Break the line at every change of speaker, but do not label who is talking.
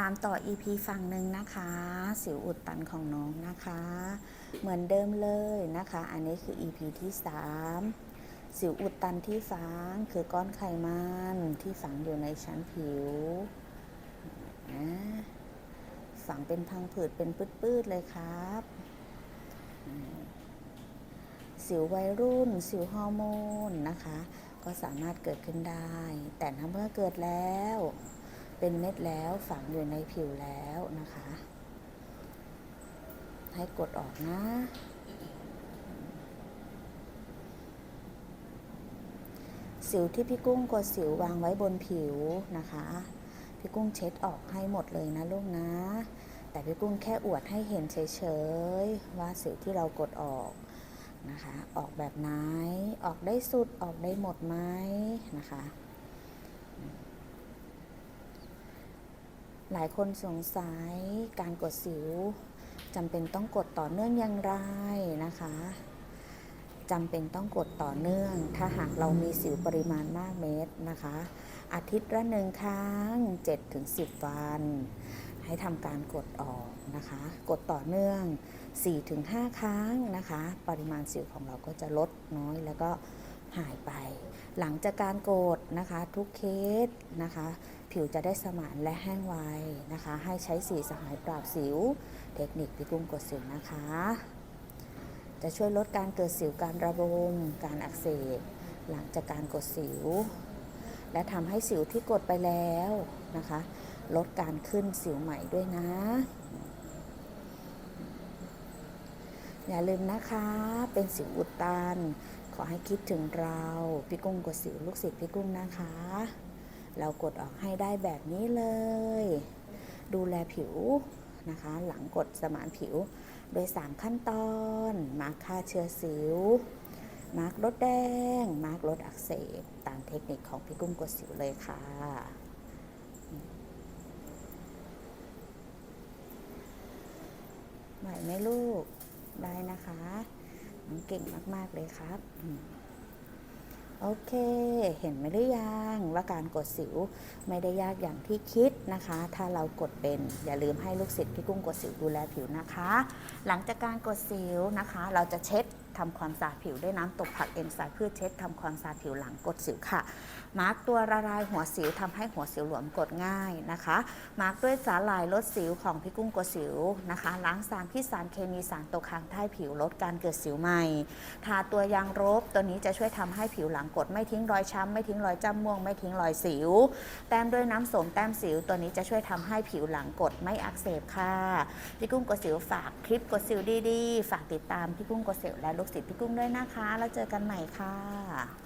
ตามต่อ EP ฝั่งหนึ่งนะคะ สิวอุดตันของน้องนะคะ เหมือนเดิมเลยนะคะ อันนี้คือ EP ที่ 3 สิวอุดตันที่ฝังคือก้อนไขมันที่ฝังอยู่ในชั้นผิวนะฝังเป็นพังผืดเป็นปื้ดๆเลยครับ สิววัยรุ่น สิวฮอร์โมนนะคะ ก็สามารถเกิดขึ้นได้ แต่ถ้าเมื่อเกิดแล้ว เป็นเม็ดแล้วฝังอยู่ในผิวแล้วนะคะ ให้กดออกนะ สิวที่พี่กุ้งกดสิววางไว้บนผิวนะคะ พี่กุ้งเช็ดออกให้หมดเลยนะลูกนะ แต่พี่กุ้งแค่อวดให้เห็นเฉยๆว่าสิวที่เรากดออกนะคะ ออกแบบไหน ออกได้สุดออกได้หมดไหมนะคะ หลายคนสงสัยการกดสิวจำเป็นต้องกดต่อเนื่องอย่างไรนะคะจำเป็นต้องกดต่อเนื่อง ถ้าหากเรามีสิวปริมาณมากเม็ดนะคะ อาทิตย์ละหนึ่งครั้ง 7-10 วัน ให้ทำการกดออกนะคะ กดต่อเนื่อง 4-5 ครั้งนะคะ ปริมาณสิวของเราก็จะลดน้อยแล้วก็ หายไป หลังจากการกดนะคะทุกเคสนะคะ ผิวจะได้สมานและแห้งไวนะคะ ให้ใช้สีสหายปราบสิว เทคนิคพี่กุ้งกดสิวนะคะ จะช่วยลดการเกิดสิวการระบม การอักเสบหลังจากการกดสิว และทำให้สิวที่กดไปแล้วนะคะ ลดการขึ้นสิวใหม่ด้วยนะอย่าลืมนะคะ เป็นสิวอุดตัน ขอให้คิดถึงเรา พี่กุ้งกดสิวลูกศิษย์พี่กุ้งนะคะ เรากดออกให้ได้แบบนี้เลย ดูแลผิวนะคะ หลังกดสมานผิวโดย 3 ขั้นตอนมาร์คฆ่าเชื้อสิว มาร์กลดแดง มาร์กลดอักเสบ ตามเทคนิคของพี่กุ้งกดสิวเลยค่ะไหวไหมลูก ได้นะคะ เก่งมากๆเลยครับโอเค เห็นไหมหรือยังว่าการกดสิวไม่ได้ยากอย่างที่คิดนะคะ ถ้าเรากดเป็น อย่าลืมให้ลูกศิษย์พี่กุ้งกดสิวดูแลผิวนะคะ หลังจากการกดสิวนะคะ เราจะเช็ด ทำความสะอาดผิวด้วยน้ำตกผักเอนไซม์เพื่อเช็ดทำความสะอาดผิวหลังกดสิวค่ะ มาร์กตัวละลายหัวสิวทำให้หัวสิวหลวมกดง่ายนะคะ มาร์กด้วยสาหร่ายลดสิวของพี่กุ้งกดสิวนะคะ ล้างสารพิษสารเคมีสารตกค้างใต้ผิวลดการเกิดสิวใหม่ ทาตัวยางรบตัวนี้จะช่วยทำให้ผิวหลังกดไม่ทิ้งรอยช้ำไม่ทิ้งรอยจ้ำม่วงไม่ทิ้งรอยสิว แต้มด้วยน้ำโสมแต้มสิว ตัวนี้จะช่วยทำให้ผิวหลังกดไม่อักเสบค่ะพี่กุ้งกดสิวฝากคลิปกดสิวดีๆ ฝากติดตามพี่กุ้งกดสิวและลูกศิษย์พี่กุ้งด้วยนะคะ แล้วเจอกันใหม่ค่ะ